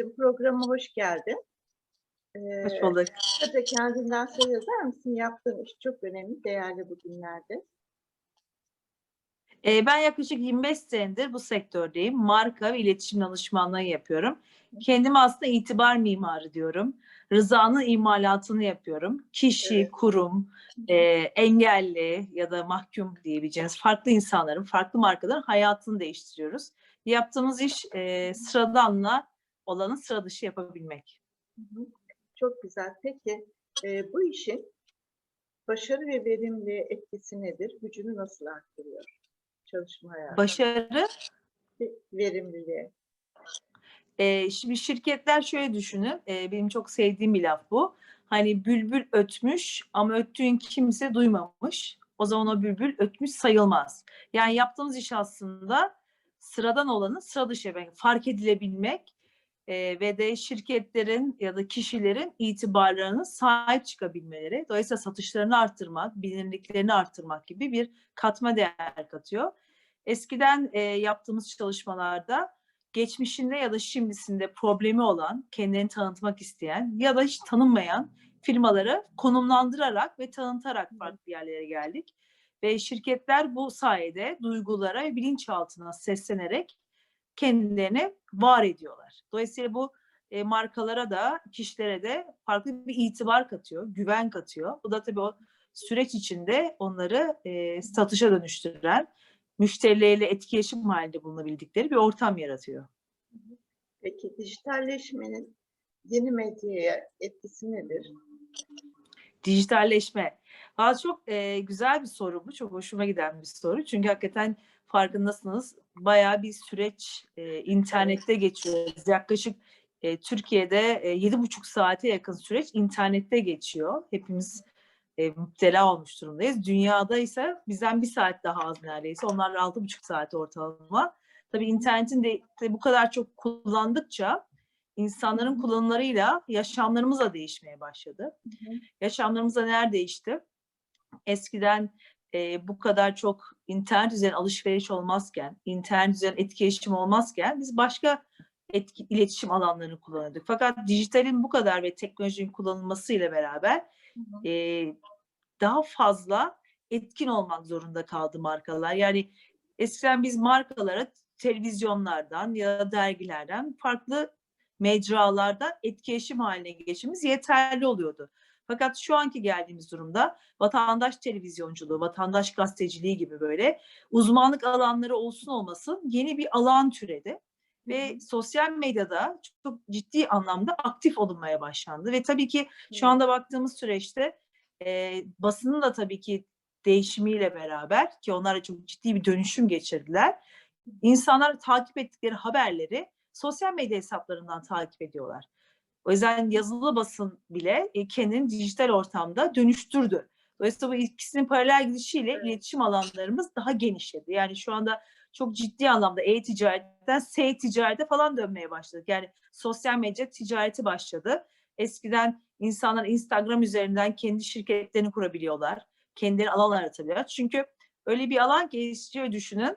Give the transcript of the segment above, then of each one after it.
Melis'ciğim programa hoş geldin. Ee, Hoş bulduk. Kısaca kendinden söz eder misin? Yaptığın iş çok önemli, değerli bugünlerde. Ee, ben yaklaşık 25 senedir bu sektördeyim. Marka ve iletişim danışmanlığı yapıyorum. Kendime aslında itibar mimarı diyorum. Rıza'nın imalatını yapıyorum. Kişi, Evet. kurum, e, engelli ya da mahkum diyebileceğiniz farklı insanların, farklı markaların hayatını değiştiriyoruz. Yaptığımız iş e, sıradanla olanı sıra dışı yapabilmek. Çok güzel. Peki e, bu işin başarı ve verimli etkisi nedir? Gücünü nasıl arttırıyor? Çalışma hayatı. Başarı ve verimliliği. Ee, şimdi şirketler şöyle düşünün. ee, benim çok sevdiğim bir laf bu. Hani bülbül ötmüş ama öttüğün kimse duymamış. O zaman o bülbül ötmüş sayılmaz. Yani yaptığımız iş aslında sıradan olanı sıra dışı yapmak, fark edilebilmek ee, ve de şirketlerin ya da kişilerin itibarlarına sahip çıkabilmeleri. Dolayısıyla satışlarını arttırmak, bilinirliklerini arttırmak gibi bir katma değer katıyor. Eskiden e, yaptığımız çalışmalarda geçmişinde ya da şimdisinde problemi olan, kendini tanıtmak isteyen ya da hiç tanınmayan firmaları konumlandırarak ve tanıtarak farklı yerlere geldik. Ve şirketler bu sayede duygulara ve bilinçaltına seslenerek kendilerini var ediyorlar. Dolayısıyla bu e, markalara da kişilere de farklı bir itibar katıyor, güven katıyor. Bu da tabii o süreç içinde onları e, satışa dönüştüren, müşterileriyle etkileşim halinde bulunabildikleri bir ortam yaratıyor. Peki dijitalleşmenin yeni medyaya etkisi nedir? Dijitalleşme. Valla çok e, güzel bir soru bu. Çok hoşuma giden bir soru. Çünkü hakikaten farkındasınız bayağı bir süreç e, internette geçiyor. Yaklaşık e, Türkiye'de e, yedi buçuk saate yakın süreç internette geçiyor. Hepimiz e, müptela olmuş durumdayız. Dünyada ise bizden bir saat daha az neredeyse. Onlar altı buçuk saat ortalama. Tabii internetin de, de bu kadar çok kullandıkça insanların kullanımlarıyla yaşamlarımız da değişmeye başladı. Yaşamlarımızda neler değişti? Eskiden e, bu kadar çok internet üzerine alışveriş olmazken, internet üzerine etkileşim olmazken biz başka etki, iletişim alanlarını kullanıyorduk. Fakat dijitalin bu kadar ve teknolojinin kullanılmasıyla beraber e, daha fazla etkin olmak zorunda kaldı markalar. Yani eskiden biz markalara televizyonlardan ya da dergilerden farklı mecralarda etkileşim haline geçmemiz yeterli oluyordu. Fakat şu anki geldiğimiz durumda vatandaş televizyonculuğu, vatandaş gazeteciliği gibi böyle uzmanlık alanları olsun olmasın yeni bir alan türedi. Ve sosyal medyada çok ciddi anlamda aktif olunmaya başlandı. Ve tabii ki şu anda baktığımız süreçte e, basının da tabii ki değişimiyle beraber ki onlar da çok ciddi bir dönüşüm geçirdiler. İnsanlar takip ettikleri haberleri sosyal medya hesaplarından takip ediyorlar. O yüzden yazılı basın bile e, kendini dijital ortamda dönüştürdü. Dolayısıyla bu ikisinin paralel gidişiyle Evet. iletişim alanlarımız daha genişledi. Yani şu anda çok ciddi anlamda e-ticaretten S-ticarete falan dönmeye başladık. Yani sosyal medya ticareti başladı. Eskiden insanlar Instagram üzerinden kendi şirketlerini kurabiliyorlar. Kendileri alan aratabiliyorlar. Çünkü öyle bir alan şöyle düşünün.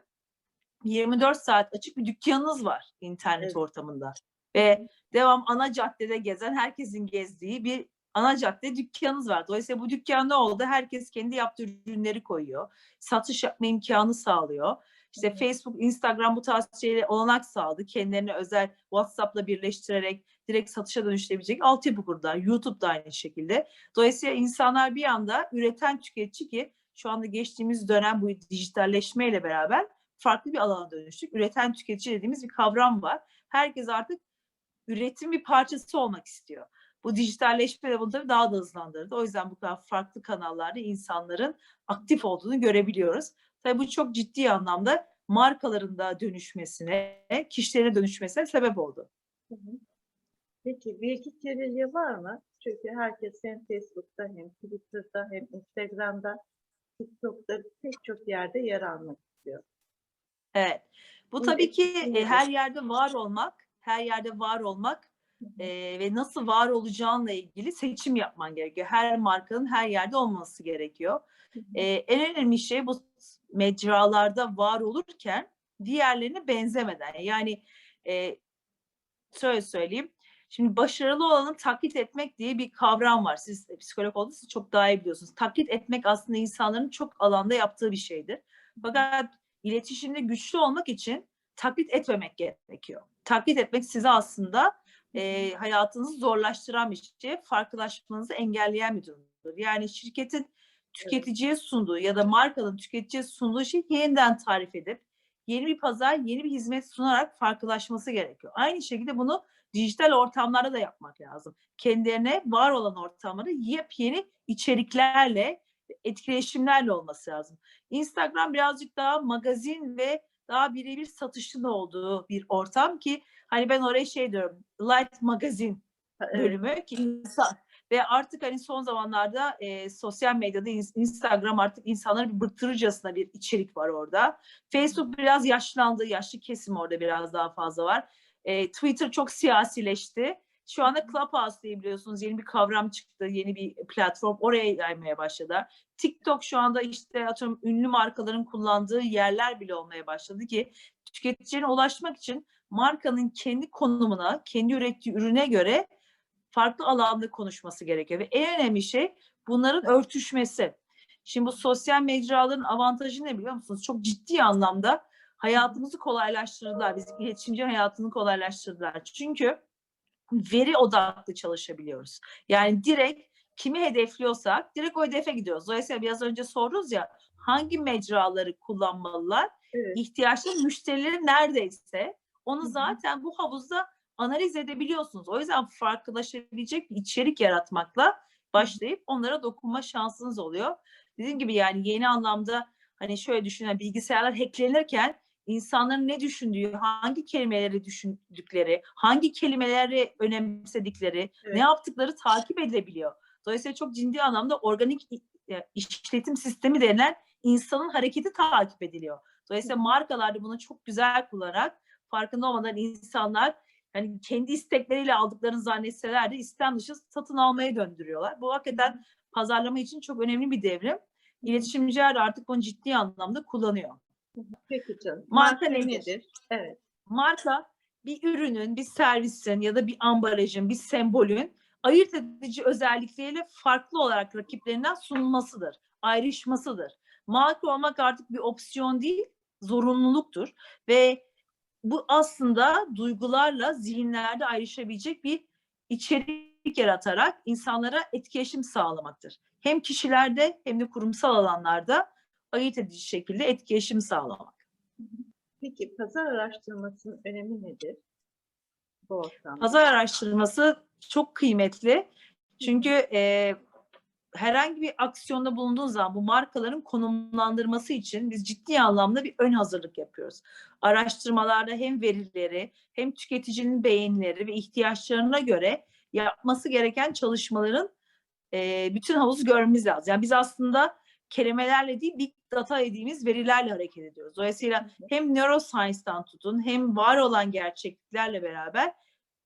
24 saat açık bir dükkanınız var internet Evet. ortamında. Ve devam ana caddede gezen herkesin gezdiği bir ana cadde dükkanınız var. Dolayısıyla bu dükkan ne oldu? Herkes kendi yaptığı ürünleri koyuyor. Satış yapma imkanı sağlıyor. İşte Evet. Facebook, Instagram bu tarz şeylere olanak sağladı. Kendilerine özel WhatsApp'la birleştirerek direkt satışa dönüştürebilecek altyapı kurdular. YouTube da aynı şekilde. Dolayısıyla insanlar bir anda üreten tüketici ki şu anda geçtiğimiz dönem bu dijitalleşmeyle beraber farklı bir alana dönüştük. Üreten tüketici dediğimiz bir kavram var. Herkes artık üretim bir parçası olmak istiyor. Bu dijitalleşme de bunu tabii daha da hızlandırdı. O yüzden bu kadar farklı kanallarda insanların aktif olduğunu görebiliyoruz. Tabii bu çok ciddi anlamda markaların da dönüşmesine, kişilere dönüşmesine sebep oldu. Peki bilgi kirliliği var mı? Çünkü herkes hem Facebook'ta hem Twitter'da hem Instagram'da, TikTok'ta pek çok yerde yer almak istiyor. Evet. Bu tabii ki e, her yerde var olmak, her yerde var olmak e, ve nasıl var olacağınla ilgili seçim yapman gerekiyor. Her markanın her yerde olması gerekiyor. E, en önemli şey bu mecralarda var olurken diğerlerine benzemeden. Yani e, şöyle söyleyeyim. Şimdi başarılı olanı taklit etmek diye bir kavram var. Siz psikolog olduğunuz için çok daha iyi biliyorsunuz. Taklit etmek aslında insanların çok alanda yaptığı bir şeydir. Fakat iletişimde güçlü olmak için taklit etmemek gerekiyor. Taklit etmek size aslında e, hayatınızı zorlaştıran bir şey, farklılaşmanızı engelleyen bir durumdur. Yani şirketin tüketiciye sunduğu ya da markanın tüketiciye sunduğu şeyi yeniden tarif edip yeni bir pazar, yeni bir hizmet sunarak farklılaşması gerekiyor. Aynı şekilde bunu dijital ortamlarda da yapmak lazım. Kendilerine var olan ortamları yepyeni içeriklerle, etkileşimlerle olması lazım. Instagram birazcık daha magazin ve daha birebir satışın olduğu bir ortam ki hani ben oraya şey diyorum light magazin bölümü ki insan ve artık hani son zamanlarda e, sosyal medyada ins- Instagram artık insanları bir bıktırıcasına bir içerik var orada. Facebook biraz yaşlandı, yaşlı kesim orada biraz daha fazla var. E, Twitter çok siyasileşti. Şu anda Clubhouse diye biliyorsunuz yeni bir kavram çıktı, yeni bir platform oraya yaymaya başladı. TikTok şu anda işte atıyorum ünlü markaların kullandığı yerler bile olmaya başladı ki tüketicilerine ulaşmak için markanın kendi konumuna, kendi ürettiği ürüne göre farklı alanda konuşması gerekiyor. Ve en önemli şey bunların örtüşmesi. Şimdi bu sosyal mecraların avantajı ne biliyor musunuz? Çok ciddi anlamda hayatımızı kolaylaştırdılar. Biz iletişimci hayatını kolaylaştırdılar. Çünkü veri odaklı çalışabiliyoruz. Yani direkt kimi hedefliyorsak direkt o hedefe gidiyoruz. Dolayısıyla biraz önce sordunuz ya hangi mecraları kullanmalılar? Evet. ihtiyaçlı müşterileri neredeyse onu zaten bu havuzda analiz edebiliyorsunuz. O yüzden farklılaşabilecek bir içerik yaratmakla başlayıp onlara dokunma şansınız oluyor. Dediğim gibi yani yeni anlamda hani şöyle düşünün bilgisayarlar hacklenirken insanların ne düşündüğü, hangi kelimeleri düşündükleri, hangi kelimeleri önemsedikleri, Evet. ne yaptıkları takip edilebiliyor. Dolayısıyla çok ciddi anlamda organik e, işletim sistemi denilen insanın hareketi takip ediliyor. Dolayısıyla markalar da bunu çok güzel kullanarak farkında olmadan insanlar yani kendi istekleriyle aldıklarını zannetseler de istem dışı satın almaya döndürüyorlar. Bu hakikaten pazarlama için çok önemli bir devrim. İletişimciler de artık bunu ciddi anlamda kullanıyor. Peki canım. Marka Marka nedir? nedir? Evet. Marka bir ürünün, bir servisin ya da bir ambalajın, bir sembolün ayırt edici özellikleriyle farklı olarak rakiplerinden sunulmasıdır, ayrışmasıdır. Marka olmak artık bir opsiyon değil, zorunluluktur ve bu aslında duygularla zihinlerde ayrışabilecek bir içerik yaratarak insanlara etkileşim sağlamaktır. Hem kişilerde hem de kurumsal alanlarda ayırt edici şekilde etkileşim sağlamak. Peki pazar araştırmasının önemi nedir? Bu ortamda. Pazar araştırması çok kıymetli. Çünkü e, herhangi bir aksiyonda bulunduğun zaman bu markaların konumlandırması için biz ciddi anlamda bir ön hazırlık yapıyoruz. Araştırmalarda hem verileri hem tüketicinin beğenileri ve ihtiyaçlarına göre yapması gereken çalışmaların e, bütün havuzu görmemiz lazım. Yani biz aslında kelimelerle değil big data dediğimiz verilerle hareket ediyoruz. Dolayısıyla hem neuroscience'dan tutun hem var olan gerçekliklerle beraber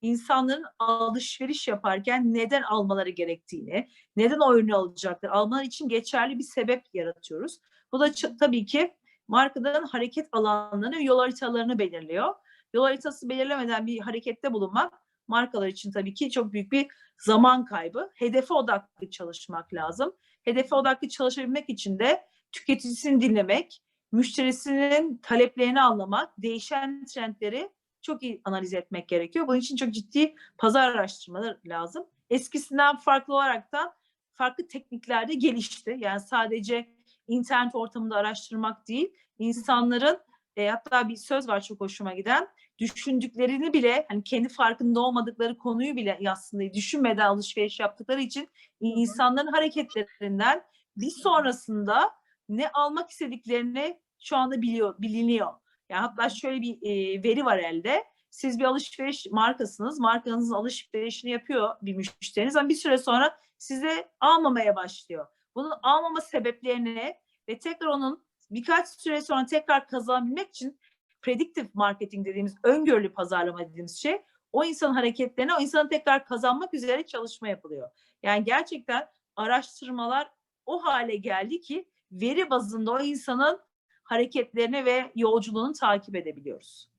insanların alışveriş yaparken neden almaları gerektiğini, neden o ürünü alacaklar, almaları için geçerli bir sebep yaratıyoruz. Bu da tabii ki markaların hareket alanlarını, yol haritalarını belirliyor. Yol haritası belirlemeden bir harekette bulunmak markalar için tabii ki çok büyük bir zaman kaybı. Hedefe odaklı çalışmak lazım. Hedefe odaklı çalışabilmek için de tüketicisini dinlemek, müşterisinin taleplerini anlamak, değişen trendleri çok iyi analiz etmek gerekiyor. Bunun için çok ciddi pazar araştırmaları lazım. Eskisinden farklı olaraktan farklı teknikler de gelişti. Yani sadece internet ortamında araştırmak değil, insanların e, hatta bir söz var çok hoşuma giden. Düşündüklerini bile hani kendi farkında olmadıkları konuyu bile aslında düşünmeden alışveriş yaptıkları için insanların hareketlerinden bir sonrasında ne almak istediklerini şu anda biliyor, biliniyor. Yani hatta şöyle bir e, veri var elde. Siz bir alışveriş markasınız. Markanızın alışverişini yapıyor bir müşteriniz ama bir süre sonra size almamaya başlıyor. Bunun almama sebeplerini ve tekrar onun birkaç süre sonra tekrar kazanabilmek için predictive marketing dediğimiz öngörülü pazarlama dediğimiz şey o insanın hareketlerine o insanın tekrar kazanmak üzere çalışma yapılıyor. Yani gerçekten araştırmalar o hale geldi ki veri bazında o insanın hareketlerini ve yolculuğunu takip edebiliyoruz.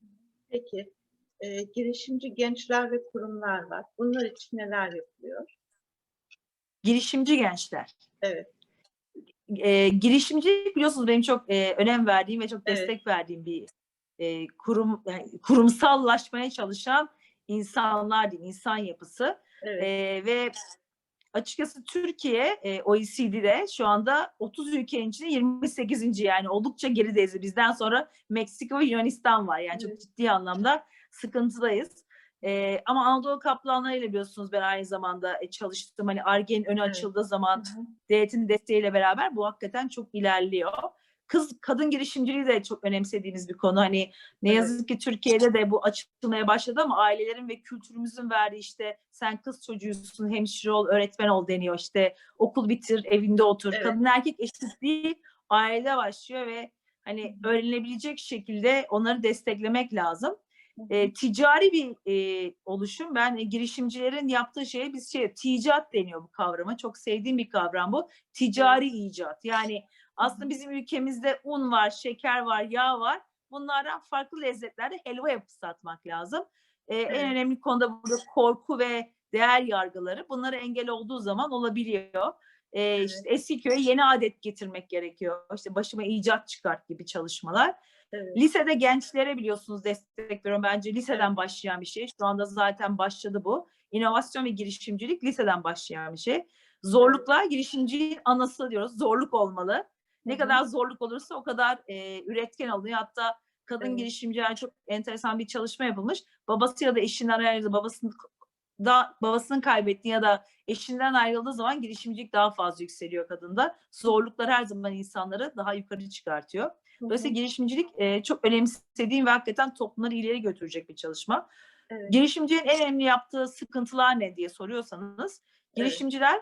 Peki. e, girişimci gençler ve kurumlar var. Bunlar için neler yapılıyor? Girişimci gençler. Evet. e, girişimcilik biliyorsunuz benim çok e, önem verdiğim ve çok Evet. destek verdiğim bir e, kurum yani kurumsallaşmaya çalışan insanlar diyeyim, insan yapısı Evet. E, ve açıkçası Türkiye e, OECD'de şu anda 30 ülkenin içinde 28. yani oldukça gerideyiz. Bizden sonra Meksika ve Yunanistan var. Yani çok Evet. ciddi anlamda sıkıntıdayız. E, ama Anadolu Kaplanları ile biliyorsunuz ben aynı zamanda e, çalıştım. Hani Arge'nin önü Evet. açıldığı zaman devletin desteğiyle beraber bu hakikaten çok ilerliyor. Kız kadın girişimciliği de çok önemsediğimiz bir konu. Hani ne yazık ki Türkiye'de de bu açılmaya başladı ama ailelerin ve kültürümüzün verdiği işte sen kız çocuğusun, hemşire ol, öğretmen ol deniyor. İşte okul bitir, evinde otur. Evet. Kadın erkek eşitliği ailede başlıyor ve hani öğrenilebilecek şekilde onları desteklemek lazım. E, ticari bir e, oluşum. Ben e, girişimcilerin yaptığı şeye biz şey ticat deniyor bu kavrama. Çok sevdiğim bir kavram bu. Ticari icat. Yani aslında bizim ülkemizde un var, şeker var, yağ var. Bunlardan farklı lezzetlerde helva yapıp satmak lazım. E, Evet. En önemli konu da burada korku ve değer yargıları. Bunlara engel olduğu zaman olabiliyor. E, Evet. işte eski köye yeni adet getirmek gerekiyor. İşte başıma icat çıkart gibi çalışmalar. Evet. Lisede gençlere biliyorsunuz destek veriyorum. Bence liseden Evet. başlayan bir şey. Şu anda zaten başladı bu. İnovasyon ve girişimcilik liseden başlayan bir şey. Zorluklar girişimciliğin anası diyoruz. Zorluk olmalı. Ne Hı hı. kadar zorluk olursa o kadar e, üretken oluyor. Hatta kadın Evet. girişimciler çok enteresan bir çalışma yapılmış. Babası ya da eşinden ayrıldı, babasını da babasını kaybetti ya da eşinden ayrıldığı zaman girişimcilik daha fazla yükseliyor kadında. Zorluklar her zaman insanları daha yukarı çıkartıyor. Dolayısıyla girişimcilik e, çok önemsediğim ve hakikaten toplumları ileri götürecek bir çalışma. Evet. Girişimcinin en önemli yaptığı sıkıntılar ne diye soruyorsanız, girişimciler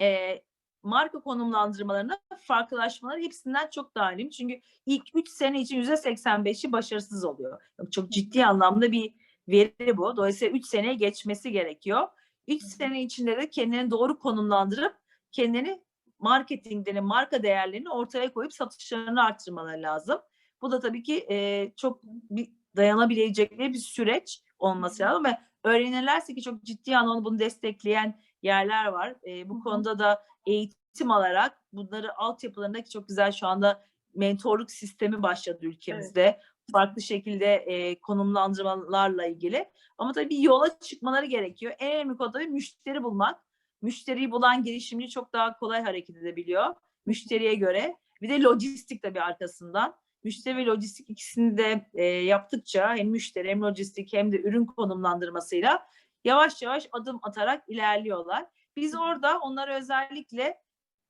e, marka konumlandırmalarına, farklılaşmaları hepsinden çok dahilim. Çünkü ilk 3 sene için %85'i başarısız oluyor. Çok ciddi anlamda bir veri bu. Dolayısıyla 3 seneye geçmesi gerekiyor. 3 Hı hı. sene içinde de kendini doğru konumlandırıp kendini marketinglerini, marka değerlerini ortaya koyup satışlarını arttırmaları lazım. Bu da tabii ki e, çok bir dayanabilecekleri bir süreç olması lazım ve öğrenirlerse ki çok ciddi anlamda bunu destekleyen yerler var. E, bu konuda da eğitim alarak bunları altyapılarındaki çok güzel şu anda mentorluk sistemi başladı ülkemizde. Farklı şekilde e, konumlandırmalarla ilgili. Ama tabii bir yola çıkmaları gerekiyor. En önemli konu tabii müşteri bulmak. Müşteriyi bulan girişimci çok daha kolay hareket edebiliyor müşteriye göre. Bir de lojistik tabii arkasından. Müşteri ve lojistik ikisini de e, yaptıkça hem müşteri hem lojistik hem de ürün konumlandırmasıyla yavaş yavaş adım atarak ilerliyorlar. Biz orada onlara özellikle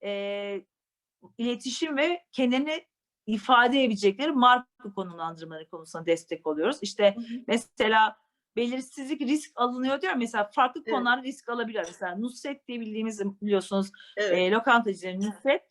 e, iletişim ve kendini ifade edebilecekleri marka konumlandırmaları konusunda destek oluyoruz. İşte Hı hı. mesela belirsizlik risk alınıyor diyor. Mesela farklı Evet. konularda risk alabiliyor. Mesela Nusret diye bildiğimiz biliyorsunuz Evet. e, lokantacıların Nusret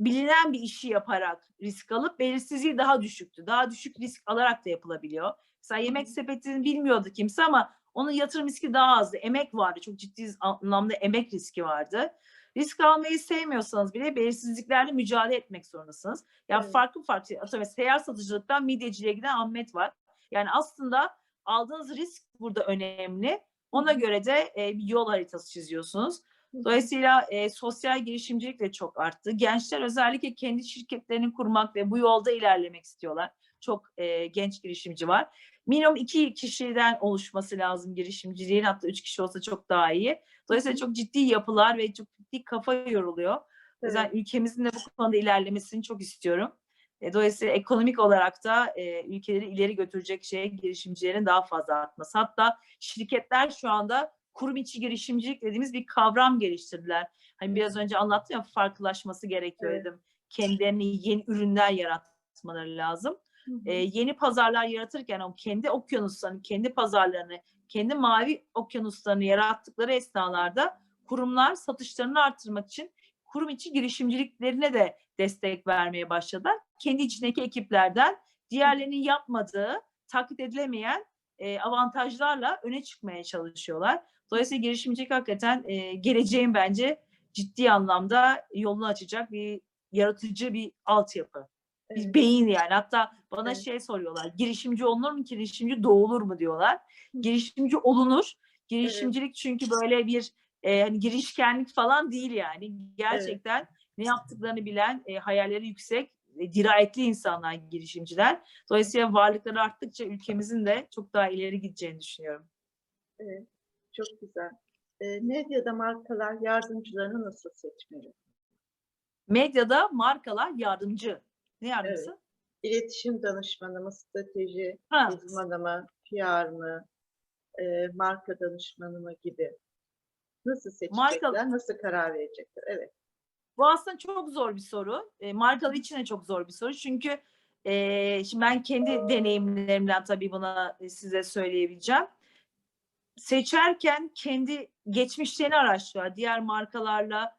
bilinen bir işi yaparak risk alıp belirsizliği daha düşüktü. Daha düşük risk alarak da yapılabiliyor. Mesela yemek sepetini bilmiyordu kimse ama onun yatırım riski daha azdı. Emek vardı. Çok ciddi anlamda emek riski vardı. Risk almayı sevmiyorsanız bile belirsizliklerle mücadele etmek zorundasınız. Ya Evet. farklı farklı şey. Atıyorum seyyar satıcılıktan midyeciliğe giden Ahmet var. Yani aslında aldığınız risk burada önemli. Ona göre de e, bir yol haritası çiziyorsunuz. Dolayısıyla e, sosyal girişimcilik de çok arttı. Gençler özellikle kendi şirketlerini kurmak ve bu yolda ilerlemek istiyorlar. Çok e, genç girişimci var. Minimum iki kişiden oluşması lazım girişimciliğin. Hatta üç kişi olsa çok daha iyi. Dolayısıyla çok ciddi yapılar ve çok ciddi kafa yoruluyor. O yüzden Evet. ülkemizin de bu konuda ilerlemesini çok istiyorum. E, dolayısıyla ekonomik olarak da e, ülkeleri ileri götürecek şey girişimcilerin daha fazla artması. Hatta şirketler şu anda kurum içi girişimcilik dediğimiz bir kavram geliştirdiler. Hani biraz önce anlattım ya farklılaşması gerekiyor Evet. dedim. Kendilerini yeni ürünler yaratmaları lazım. E, yeni pazarlar yaratırken o kendi okyanuslarını, kendi pazarlarını, kendi mavi okyanuslarını yarattıkları esnalarda kurumlar satışlarını arttırmak için kurum içi girişimciliklerine de destek vermeye başladılar. Kendi içindeki ekiplerden diğerlerinin yapmadığı, taklit edilemeyen e, avantajlarla öne çıkmaya çalışıyorlar. Dolayısıyla girişimcilik hakikaten e, geleceğin bence ciddi anlamda yolunu açacak bir yaratıcı bir altyapı. Evet. beyin yani. Hatta bana Evet. şey soruyorlar. Girişimci olunur mu? Girişimci doğulur mu diyorlar. Girişimci olunur. Girişimcilik çünkü böyle bir e, hani girişkenlik falan değil yani. Gerçekten ne yaptıklarını bilen, e, hayalleri yüksek, e, dirayetli insanlar girişimciler. Dolayısıyla varlıkları arttıkça ülkemizin de çok daha ileri gideceğini düşünüyorum. Evet, çok güzel. Ee, medyada markalar yardımcılarını nasıl seçmeli? Medyada markalar yardımcı. Ne yardımcısı? İletişim danışmanı mı, strateji Ha, uzmanı mı, PR mı, e, marka danışmanı mı gibi? Nasıl seçecekler, nasıl karar verecekler? Evet, Bu aslında çok zor bir soru. E, markalar için de çok zor bir soru. Çünkü e, şimdi ben kendi deneyimlerimden tabii buna e, size söyleyebileceğim. Seçerken kendi geçmişlerini araştırıyorlar. Diğer markalarla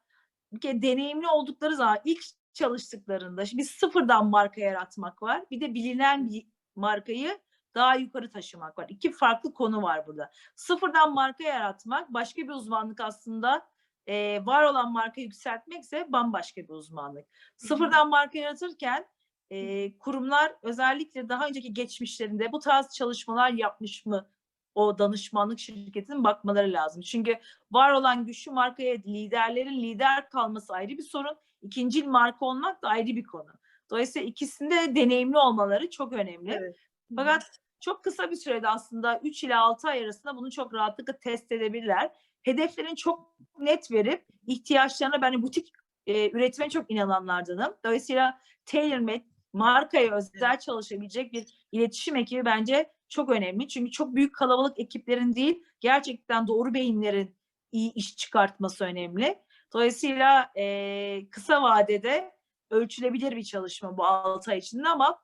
bir kere deneyimli oldukları zaman ilk çalıştıklarında şimdi sıfırdan marka yaratmak var. Bir de bilinen bir markayı daha yukarı taşımak var. İki farklı konu var burada. Sıfırdan marka yaratmak başka bir uzmanlık aslında e, var olan markayı yükseltmekse bambaşka bir uzmanlık. Sıfırdan marka yaratırken e, kurumlar özellikle daha önceki geçmişlerinde bu tarz çalışmalar yapmış mı o danışmanlık şirketinin bakmaları lazım. Çünkü var olan güçlü markaya liderlerin lider kalması ayrı bir sorun. İkincil marka olmak da ayrı bir konu. Dolayısıyla ikisinde de deneyimli olmaları çok önemli. evet. Fakat çok kısa bir sürede aslında 3 ile 6 ay arasında bunu çok rahatlıkla test edebilirler. Hedeflerini çok net verip ihtiyaçlarına ben butik e, üretime çok inananlardanım. Dolayısıyla tailor-made markaya özel çalışabilecek bir iletişim ekibi bence çok önemli. Çünkü çok büyük kalabalık ekiplerin değil, gerçekten doğru beyinlerin iyi iş çıkartması önemli. Dolayısıyla e, kısa vadede ölçülebilir bir çalışma bu 6 ay içinde ama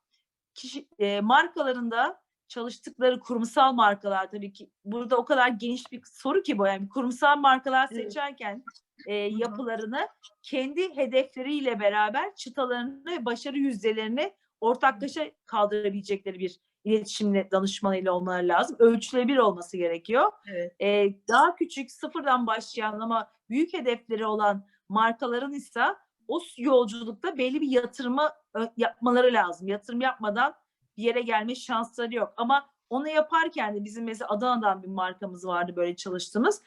kişi e, markalarında çalıştıkları kurumsal markalar tabii ki burada o kadar geniş bir soru ki bu. Yani kurumsal markalar seçerken e, yapılarını kendi hedefleriyle beraber çıtalarını ve başarı yüzdelerini ortaklaşa kaldırabilecekleri bir iletişimle danışmanıyla olmaları lazım. Ölçülebilir olması gerekiyor. Evet. E, daha küçük sıfırdan başlayan ama büyük hedefleri olan markaların ise o yolculukta belli bir yatırımı ö- yapmaları lazım. Yatırım yapmadan bir yere gelme şansları yok. Ama onu yaparken de bizim mesela Adana'dan bir markamız vardı böyle çalıştığımız.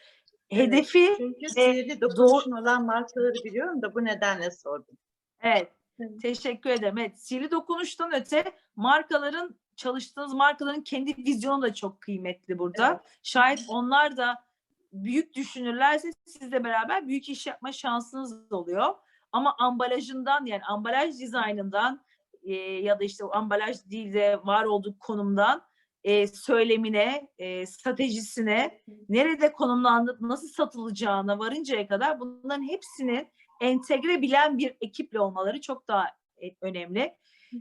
Evet. Hedefi Çünkü sihirli dokunuşun olan markaları biliyorum da bu nedenle sordum. evet Evet. teşekkür ederim. Evet, sihirli dokunuştan öte markaların çalıştığınız markaların kendi vizyonu da çok kıymetli burada. Evet. Şayet onlar da büyük düşünürlerse sizle beraber büyük iş yapma şansınız oluyor. Ama ambalajından yani ambalaj dizaynından e, ya da işte o ambalaj değil de var olduğu konumdan e, söylemine, e, stratejisine, nerede konumlandı, nasıl satılacağına varıncaya kadar bunların hepsini entegre bilen bir ekiple olmaları çok daha e, önemli.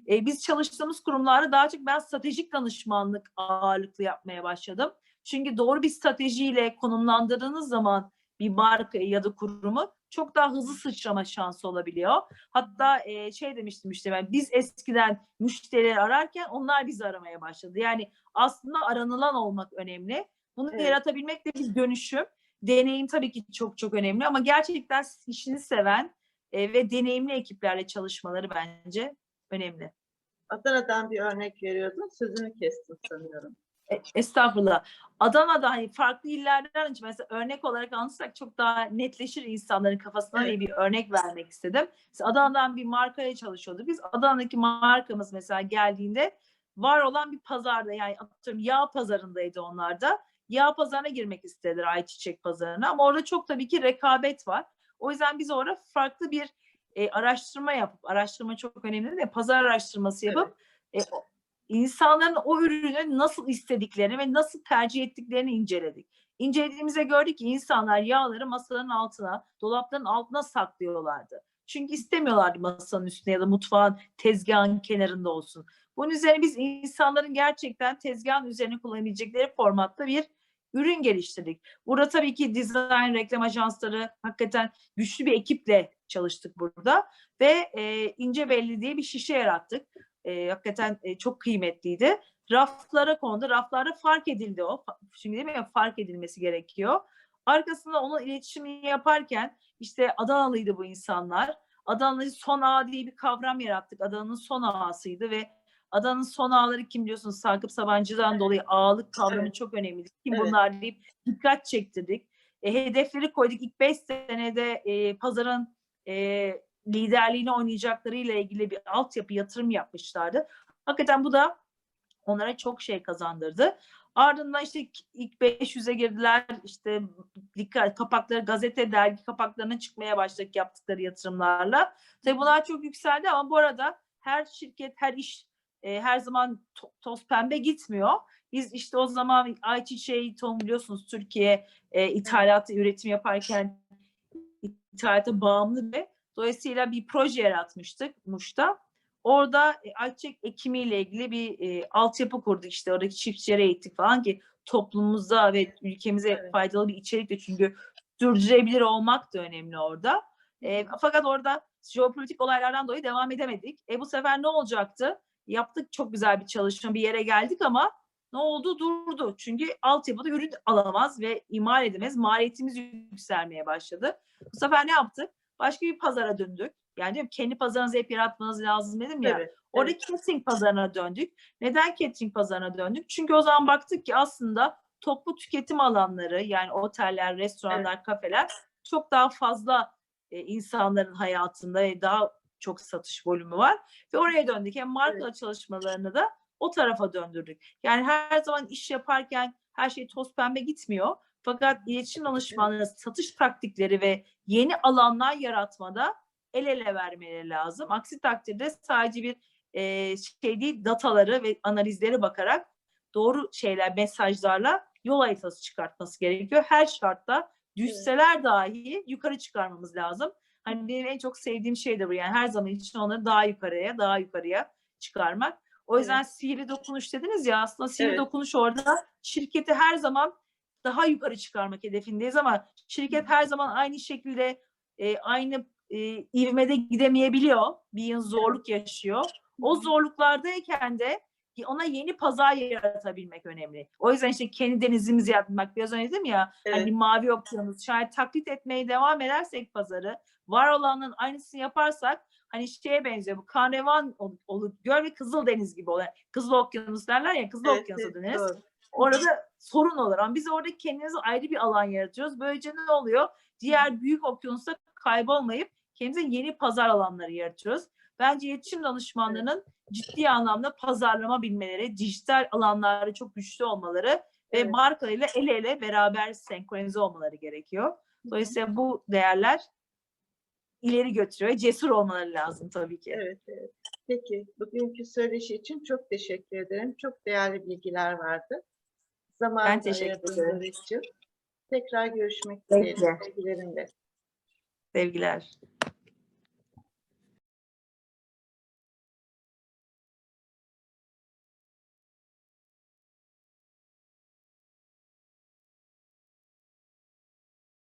E, biz çalıştığımız kurumlarda daha çok ben stratejik danışmanlık ağırlıklı yapmaya başladım. Çünkü doğru bir stratejiyle konumlandırdığınız zaman bir markayı ya da kurumu çok daha hızlı sıçrama şansı olabiliyor. Hatta e, şey demiştim işte ben biz eskiden müşterileri ararken onlar bizi aramaya başladı. Yani aslında aranılan olmak önemli. Bunu Evet. yaratabilmek de bir dönüşüm. Deneyim tabii ki çok çok önemli ama gerçekten işini seven e, ve deneyimli ekiplerle çalışmaları bence önemli. Adana'dan bir örnek veriyordun, sözünü kestim sanıyorum. E, Estağfurullah. Adana'da hani farklı illerden mesela örnek olarak anlatırsak çok daha netleşir insanların kafasına Evet. diye bir örnek vermek istedim. Mesela Adana'dan bir markaya çalışıyorduk. Biz Adana'daki markamız mesela geldiğinde var olan bir pazarda yani atıyorum yağ pazarındaydı onlar da. Yağ pazarına girmek istediler ayçiçek pazarına ama orada çok tabii ki rekabet var. O yüzden biz orada farklı bir e, araştırma yapıp, araştırma çok önemli de pazar araştırması yapıp e, o- insanların o ürünü nasıl istediklerini ve nasıl tercih ettiklerini inceledik. İncelediğimizde gördük ki insanlar yağları masaların altına, dolapların altına saklıyorlardı. Çünkü istemiyorlardı masanın üstüne ya da mutfağın tezgahın kenarında olsun. Bunun üzerine biz insanların gerçekten tezgahın üzerine kullanabilecekleri formatta bir ürün geliştirdik. Burada tabii ki dizayn, reklam ajansları hakikaten güçlü bir ekiple çalıştık burada ve e, ince belli diye bir şişe yarattık. E, hakikaten e, çok kıymetliydi. Raflara kondu. Raflarda fark edildi o. Şimdi değil mi? Fark edilmesi gerekiyor. Arkasında onun iletişimini yaparken işte Adanalıydı bu insanlar. Adana'nın son ağı diye bir kavram yarattık. Adana'nın son ağasıydı ve Adana'nın son ağları kim biliyorsunuz Sakıp Sabancı'dan dolayı ağalık kavramı Evet. çok önemli. Kim Evet. bunlar deyip dikkat çektirdik. E, hedefleri koyduk. İlk 5 senede e, pazarın e, liderliğini oynayacaklarıyla ilgili bir altyapı yatırım yapmışlardı. Hakikaten bu da onlara çok şey kazandırdı. Ardından işte ilk 500'e girdiler. İşte dikkat kapakları gazete dergi kapaklarına çıkmaya başladık yaptıkları yatırımlarla. Tabii bunlar çok yükseldi ama bu arada her şirket, her iş e, her zaman to- toz pembe gitmiyor. Biz işte o zaman ayçiçeği tohum biliyorsunuz Türkiye e, ithalatı üretim yaparken ithalata bağımlı ve dolayısıyla bir proje yaratmıştık Muş'ta. Orada e, ayçiçek ekimiyle ilgili bir e, altyapı kurduk işte oradaki çiftçilere eğittik falan ki toplumumuza ve ülkemize Evet. faydalı bir içerik de çünkü sürdürülebilir olmak da önemli orada. E, fakat orada jeopolitik olaylardan dolayı devam edemedik. E bu sefer ne olacaktı? Yaptık çok güzel bir çalışma bir yere geldik ama ne oldu? Durdu. Çünkü altyapıda ürün alamaz ve imal edemez. Maliyetimiz yükselmeye başladı. Bu sefer ne yaptık? Başka bir pazara döndük. Yani diyorum kendi pazarınızı hep yaratmanız lazım dedim ya. Evet. Orada evet. catering pazarına döndük. Neden catering pazarına döndük? Çünkü o zaman baktık ki aslında toplu tüketim alanları yani oteller, restoranlar, kafeler çok daha fazla e, insanların hayatında ve daha çok satış volümü var. Ve oraya döndük. Hem marka çalışmalarını da o tarafa döndürdük. Yani her zaman iş yaparken her şey toz pembe gitmiyor. Fakat iletişim danışmanlığı, satış taktikleri ve yeni alanlar yaratmada el ele vermeleri lazım. Aksi takdirde sadece bir e, şey değil, dataları ve analizlere bakarak doğru şeyler, mesajlarla yol haritası çıkartması gerekiyor. Her şartta düşseler dahi yukarı çıkarmamız lazım. Hani benim en çok sevdiğim şey de bu. Yani her zaman için onları daha yukarıya, daha yukarıya çıkarmak. O yüzden sihirli dokunuş dediniz ya aslında sihirli Evet. dokunuş orada şirketi her zaman daha yukarı çıkarmak hedefindeyiz ama şirket her zaman aynı şekilde e, aynı e, ivmede gidemeyebiliyor. Bir yıl zorluk yaşıyor. O zorluklardayken de ona yeni pazar yaratabilmek önemli. O yüzden işte kendi denizimizi yapmak. Biraz önce dedim ya Evet. hani mavi okyanus. Şayet taklit etmeye devam edersek pazarı var olanın aynısını yaparsak hani şeye benziyor bu karnevan ol- olup göl ve kızıl deniz gibi olan kızıl okyanus derler ya kızıl Evet, okyanusa döneriz. doğru. Orada sorun olur ama biz orada kendimize ayrı bir alan yaratıyoruz. Böylece ne oluyor? Diğer büyük okyanusta kaybolmayıp kendimize yeni pazar alanları yaratıyoruz. Bence iletişim danışmanlarının ciddi anlamda pazarlama bilmeleri, dijital alanlarda çok güçlü olmaları ve Evet. markalarıyla el ele beraber senkronize olmaları gerekiyor. Dolayısıyla bu değerler ileri götürüyor. Cesur olmaları lazım tabii ki. Evet, evet. Peki, bugünkü söyleşi için çok teşekkür ederim. Çok değerli bilgiler vardı. Zaman Ben teşekkür ederim. için. Tekrar görüşmek dileğiyle sevgilerimle. Sevgiler.